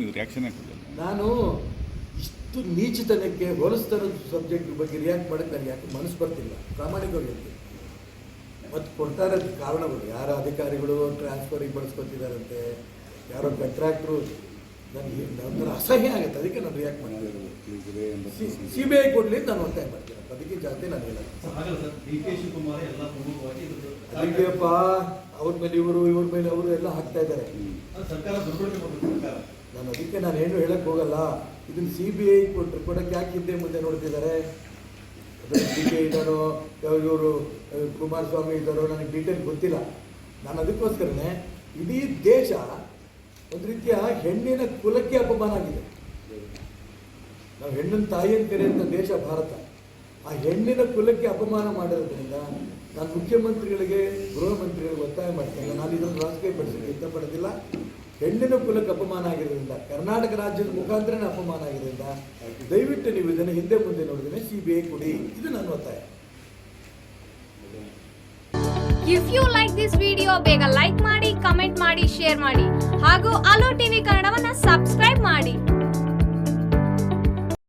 ಅದಕ್ಕೆ ರಿಯಾಕ್ಷನ್ ಕೊಡಲಿಲ್ಲ. ನಾನು ಇಷ್ಟು ನೀಚಿತನಕ್ಕೆ ಹೋಲಿಸ್ತನದ ಸಬ್ಜೆಕ್ಟ್ ಬಗ್ಗೆ ರಿಯಾಕ್ಟ್ ಮಾಡಕ್ಕೆ ನನಗೆ ಯಾಕೆ ಮನಸ್ಸು ಬರ್ತಿಲ್ಲ. ಪ್ರಾಮಾಣಿಕವಾಗಿ ಮತ್ತು ಕೊಡ್ತಾ ಇರೋದು ಕಾರಣಗಳು. ಯಾರ ಅಧಿಕಾರಿಗಳು ಟ್ರಾನ್ಸ್ಫರಿಗೆ ಬಳಸ್ಕೊತಿದಾರಂತೆ ಯಾರೋ ಕಂಟ್ರಾಕ್ಟ್ರು ನನಗೆ ಒಂಥರ ಅಸಹ್ಯ ಆಗುತ್ತೆ. ಅದಕ್ಕೆ ನಾನು ರಿಯಾಕ್ಟ್ ಮಾಡ್ತೀನಿ ಸಿ ಬಿ ಐ ಕೊಡಲಿ ಅಂತ ನಾನು ಒತ್ತಾಯ ಮಾಡ್ತೀನಿ. ಜಾಸ್ತಿ ನಾನು ಅದಕ್ಕೆಪ್ಪ ಅವ್ರ ಮೇಲೆ ಇವರು ಇವ್ರ ಮೇಲೆ ಅವರು ಎಲ್ಲ ಹಾಕ್ತಾ ಇದ್ದಾರೆ. ನಾನು ಅದಕ್ಕೆ ನಾನು ಏನು ಹೇಳಕ್ ಹೋಗಲ್ಲ. ಇದನ್ನ ಸಿ ಬಿ ಐ ಕೊಟ್ಟರು ಕೊಡಕ್ಕೆ ಯಾಕೆ ಹಿಂದೆ ಮುಂದೆ ನೋಡ್ತಿದ್ದಾರೆ? ಡಿ ಕೆ ಇದ್ದಾರೋ ಇವರು ಕುಮಾರಸ್ವಾಮಿ ಇದ್ದಾರೋ ನನಗೆ ಡೀಟೇಲ್ ಗೊತ್ತಿಲ್ಲ. ನಾನು ಅದಕ್ಕೋಸ್ಕರನೇ ಇಡೀ ದೇಶ ಒಂದು ರೀತಿಯ ಹೆಣ್ಣಿನ ಕುಲಕ್ಕೆ ಅಪಮಾನ ಆಗಿದೆ. ನಾವು ಹೆಣ್ಣಿನ ತಾಯಿಯನ್ನು ಕರೆಯುವಂಥ ದೇಶ ಭಾರತ. ಆ ಹೆಣ್ಣಿನ ಕುಲಕ್ಕೆ ಅಪಮಾನ ಮಾಡಿರೋದ್ರಿಂದ ನಾನು ಮುಖ್ಯಮಂತ್ರಿಗಳಿಗೆ, ಗೃಹ ಮಂತ್ರಿಗಳಿಗೆ ಒತ್ತಾಯ ಮಾಡ್ತೇನೆ ನಾನು ಇದನ್ನು ರಾಜಕೀಯಪಡಿಸಲಿಕ್ಕೆ ಇಷ್ಟಪಡೋದಿಲ್ಲ. ಹೆಣ್ಣಿನ ಕುಲಕ್ಕೆ ಅಪಮಾನ ಆಗಿರೋದ್ರಿಂದ, ಕರ್ನಾಟಕ ರಾಜ್ಯದ ಮುಖಾಂತರನೇ ಅಪಮಾನ ಆಗಿರೋದ್ರಿಂದ, ದಯವಿಟ್ಟು ನೀವು ಇದನ್ನು ಹಿಂದೆ ಮುಂದೆ ನೋಡಿದ್ರೆ ಸಿ ಬಿ ಐ ಕೊಡಿ. ಇದು ನನ್ನ ಒತ್ತಾಯ. If you like this video ಬೇಗ ಲೈಕ್ ಮಾಡಿ ಕಮೆಂಟ್ ಮಾಡಿ ಶೇರ್ ಮಾಡಿ. ಹಾಗೂ ಅಲೋ ಟಿವಿ ಕನ್ನಡವನ್ನ ಸಬ್ಸ್ಕ್ರೈಬ್